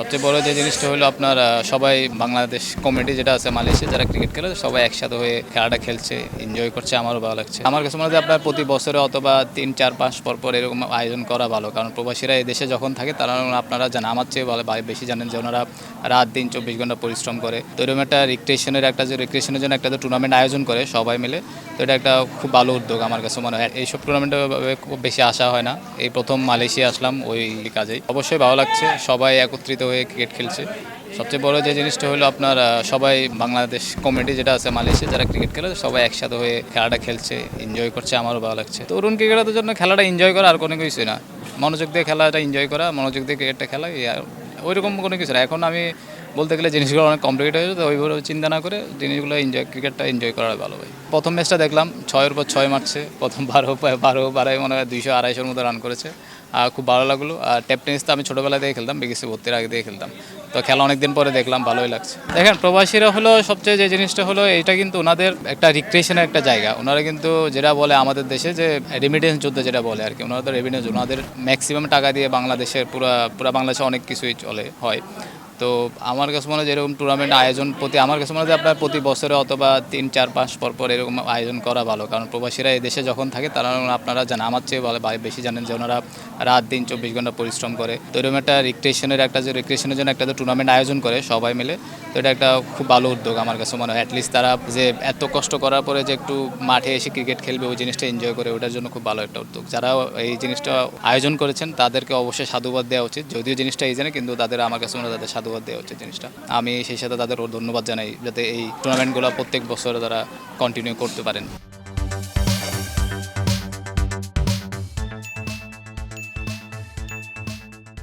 সবচেয়ে বড় যে জিনিসটা হলো আপনার সবাই বাংলাদেশ কমিটি যেটা আছে, মালয়েশিয়া যারা ক্রিকেট খেলে, সবাই একসাথে হয়ে খেলাটা খেলছে এনজয় করছে, আমারও ভালো লাগছে। আমার কাছে মনে হয় আপনার প্রতি বছরে অথবা তিন, চার, পাঁচ পর পর এরকম আয়োজন করা ভালো, কারণ প্রবাসীরা এই দেশে যখন থাকে, তারা আপনারা জানেন, আমার চেয়ে ভালো বেশি জানেন যে ওনারা রাত দিন চব্বিশ ঘণ্টা পরিশ্রম করে। তো এরকম একটা রিক্রিয়েশনের একটা যে রিক্রিয়েশনের জন্য একটা টুর্নামেন্ট আয়োজন করে সবাই মিলে, তো এটা একটা খুব ভালো উদ্যোগ আমার কাছে মনে হয়। এইসব টুর্নামেন্টে খুব বেশি আসা হয় না। এই প্রথম মালয়েশিয়া আসলাম, ওই কাজেই। অবশ্যই ভালো লাগছে, সবাই একত্রিত হয়ে ক্রিকেট খেলছে। সবচেয়ে বড় যে জিনিসটা হলো আপনার সবাই বাংলাদেশ কমিটি যেটা আছে, মালয়েশিয়া যারা ক্রিকেট খেলে, সবাই একসাথে হয়ে খেলাটা খেলছে এনজয় করছে, আমারও ভালো লাগছে। তরুণ ক্রিকেটারদের জন্য খেলাটা এনজয় করা আর কোনো কিছুই না। মনোযোগ দিয়ে খেলাটা এনজয় করা, মনোযোগ দিয়ে ক্রিকেটটা খেলা ওই রকম ওইরকম কোনো কিছু না। এখন আমি বলতে গেলে জিনিসগুলো অনেক কমপ্লিকেট হয়ে যাবে তো ওইভাবে চিন্তা না করে জিনিসগুলো এনজয় ক্রিকেটটা এনজয় করা ভালো ভাই। প্রথম ম্যাচটা দেখলাম, ছয়ের পর ছয় মারছে, প্রথম বারো বারো বারোয় মনে হয় দুইশো আড়াইশোর মতো রান করেছে। আর খুব ভালো লাগল। আর ট্যাপ টেনিস তো আমি ছোটোবেলা দিয়ে খেলতাম বিকেসি ভর্তির আগে দিয়ে খেলতাম। তো খেলা অনেকদিন পরে দেখলাম, ভালোই লাগছে। দেখেন, প্রবাসীরা হলো সবচেয়ে যে জিনিসটা হলো এটা কিন্তু ওনাদের একটা রিক্রিয়েশনের একটা জায়গা। ওনারা কিন্তু যেটা বলে আমাদের দেশে যে রেমিডেন্স যুদ্ধ যেটা বলে আর কি ওনারা তো রেমিডেন্স ওনাদের ম্যাক্সিমাম টাকা দিয়ে বাংলাদেশের পুরা পুরা বাংলাদেশে অনেক কিছুই চলে, হয়। তো আমার কাছে মনে হয় এরকম টুর্নামেন্ট আয়োজন প্রতি আমার কাছে মনে হয় আপনার প্রতি বছরে অথবা তিন, চার, পাঁচ পর পর এরকম আয়োজন করা ভালো। কারণ প্রবাসীরা দেশে যখন থাকে তারা আপনারা জানেন, আমার চেয়ে ভালো বেশি জানেন যে ওনারা রাত দিন চব্বিশ ঘণ্টা পরিশ্রম করে। তো এরকম একটা রিক্রিয়েশনের একটা যে রিক্রিয়েশনের জন্য একটা টুর্নামেন্ট আয়োজন করে সবাই মিলে, তো এটা একটা খুব ভালো উদ্যোগ আমার কাছে মনে হয়। অ্যাটলিস্ট তারা যে এত কষ্ট করার পরে যে একটু মাঠে এসে ক্রিকেট খেলবে, ওই জিনিসটা এনজয় করে, ওটার জন্য খুব ভালো একটা উদ্যোগ। যারা এই জিনিসটা আয়োজন করেছেন তাদেরকে অবশ্যই সাধুবাদ দেওয়া উচিত। যদিও জিনিসটা এই জানে, কিন্তু তাদের আমার কাছে মনে হয় তাদের সাধুবাদ দেওয়া হচ্ছে জিনিসটা। আমি সেই সাথে তাদের ধন্যবাদ জানাই যাতে এই টুর্নামেন্টগুলো প্রত্যেক বছর তারা কন্টিনিউ করতে পারেন।